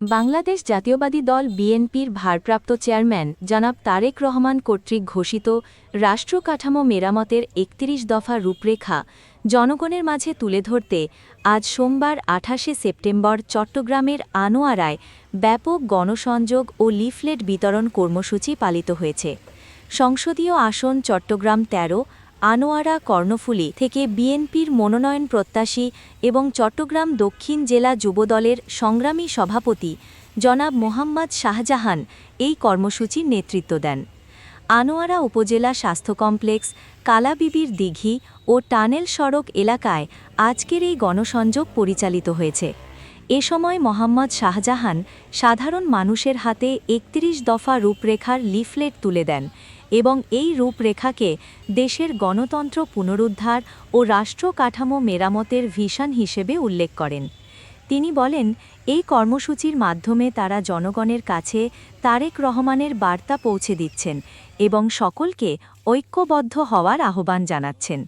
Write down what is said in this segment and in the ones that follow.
বাংলাদেশ জাতীয়বাদী দল বিএনপির ভারপ্রাপ্ত চেয়ারম্যান জনাব তারেক রহমান কর্তৃক ঘোষিত রাষ্ট্র কাঠামো মেরামতের একত্রিশ দফা রূপরেখা জনগণের মাঝে তুলে ধরতে আজ সোমবার আঠাশে সেপ্টেম্বর চট্টগ্রামের আনোয়ারায় ব্যাপক গণসংযোগ ও লিফলেট বিতরণ কর্মসূচি পালিত হয়েছে। সংসদীয় আসন চট্টগ্রাম ১৩ আনোয়ারা কর্ণফুলী থেকে বিএনপির মনোনয়ন প্রত্যাশী এবং চট্টগ্রাম দক্ষিণ জেলা যুবদলের সংগ্রামী সভাপতি জনাব মোহাম্মদ শাহজাহান এই কর্মসূচির নেতৃত্ব দেন। আনোয়ারা উপজেলা স্বাস্থ্য কমপ্লেক্স, কালাবিবির দিঘি ও টানেল সড়ক এলাকায় আজকের এই গণসংযোগ পরিচালিত হয়েছে। এ সময় মোহাম্মদ শাহজাহান সাধারণ মানুষের হাতে একত্রিশ দফা রূপরেখার লিফলেট তুলে দেন এবং এই রূপরেখাকে দেশের গণতন্ত্র পুনরুদ্ধার ও রাষ্ট্র কাঠামো মেরামতের ভিশন হিসেবে উল্লেখ করেন। তিনি বলেন, এই কর্মসূচির মাধ্যমে তারা জনগণের কাছে তারেক রহমানের বার্তা পৌঁছে দিচ্ছেন এবং সকলকে ঐক্যবদ্ধ হওয়ার আহ্বান জানাচ্ছেন।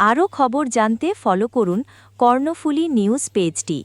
আরও খবর জানতে ফলো করুন কর্ণফুলী নিউজ পেজটি।